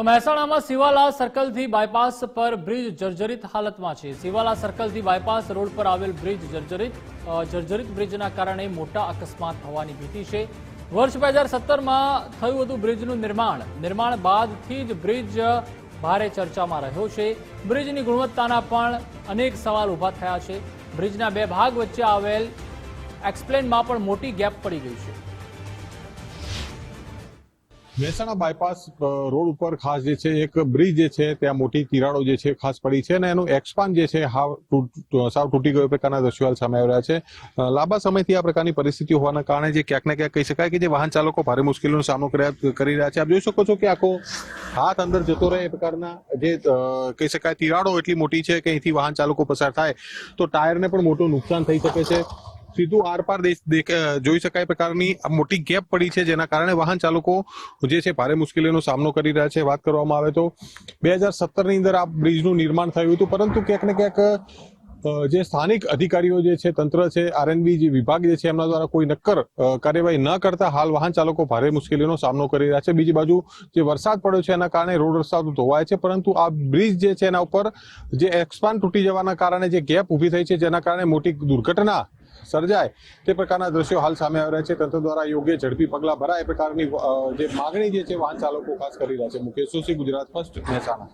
તો મહેસાણામાં સિવાલા સર્કલથી બાયપાસ પર બ્રિજ જર્જરિત હાલતમાં છે. સિવાલા સર્કલથી બાયપાસ રોડ પર આવેલ બ્રિજ જર્જરિત જર્જરિત બ્રિજના કારણે મોટા અકસ્માત થવાની ભીતિ છે. વર્ષ બે હજાર સત્તરમાં થયું હતું બ્રિજનું નિર્માણ. નિર્માણ બાદથી જ બ્રિજ ભારે ચર્ચામાં રહ્યો છે. બ્રિજની ગુણવત્તાના પણ અનેક સવાલ ઊભા થયા છે. બ્રિજના બે ભાગ વચ્ચે આવેલ એક્સપ્લેનમાં પણ મોટી ગેપ પડી ગઈ છે. મહેસાણા બાયપાસ રોડ ઉપર ખાસ જે છે, એક બ્રિજ જે છે, ત્યાં મોટી તિરાડો જે છે, ખાસ પડી છે અને એનું એક્સપાન જે છે, હાવ સાવ તૂટી ગયો પ્રકારના દ્રશ્યો સામે આવી રહ્યા છે. લાંબા સમયથી આ પ્રકારની પરિસ્થિતિ હોવાના કારણે જે ક્યાંક ને ક્યાંક કહી શકાય કે જે વાહન ચાલકો ભારે મુશ્કેલીનો સામનો કરી રહ્યા છે. આપ જોઈ શકો છો કે આખો હાથ અંદર જતો રહે એ પ્રકારના જે કહી શકાય તિરાડો એટલી મોટી છે કે અહીંથી વાહન ચાલકો પસાર થાય તો ટાયરને પણ મોટું નુકસાન થઈ શકે છે. સીધું આરપાર જોઈ શકાય પ્રકારની મોટી ગેપ પડી છે, જેના કારણે વાહન ચાલકો જે છે ભારે મુશ્કેલીનો સામનો કરી રહ્યા છે. વાત કરવામાં આવે તો બે હજાર સત્તરની અંદર આ બ્રિજનું નિર્માણ થયું હતું, પરંતુ ક્યાંક ને ક્યાંક જે સ્થાનિક અધિકારીઓ જે છે, તંત્ર છે, આરએનબી જે વિભાગ જે છે, એમના દ્વારા કોઈ નક્કર કાર્યવાહી ન કરતા હાલ વાહન ચાલકો ભારે મુશ્કેલીનો સામનો કરી રહ્યા છે. બીજી બાજુ જે વરસાદ પડ્યો છે, એના કારણે રોડ રસ્તા ધોવાય છે, પરંતુ આ બ્રિજ જે છે, એના ઉપર જે એક્સપાન તૂટી જવાના કારણે જે ગેપ ઊભી થઈ છે, જેના કારણે મોટી દુર્ઘટના સર્જાય. તે પ્રકારના દ્રશ્યો હાલ સામે આવી રહ્યા છે. તંત્ર દ્વારા યોગ્ય ઝડપી પગલાં ભરાય એ પ્રકારની જે માગણી જે છે વાહન ચાલકો ખાસ કરી રહ્યા છે. મુકેશ જોશી, ગુજરાત ફર્સ્ટ, મહેસાણા.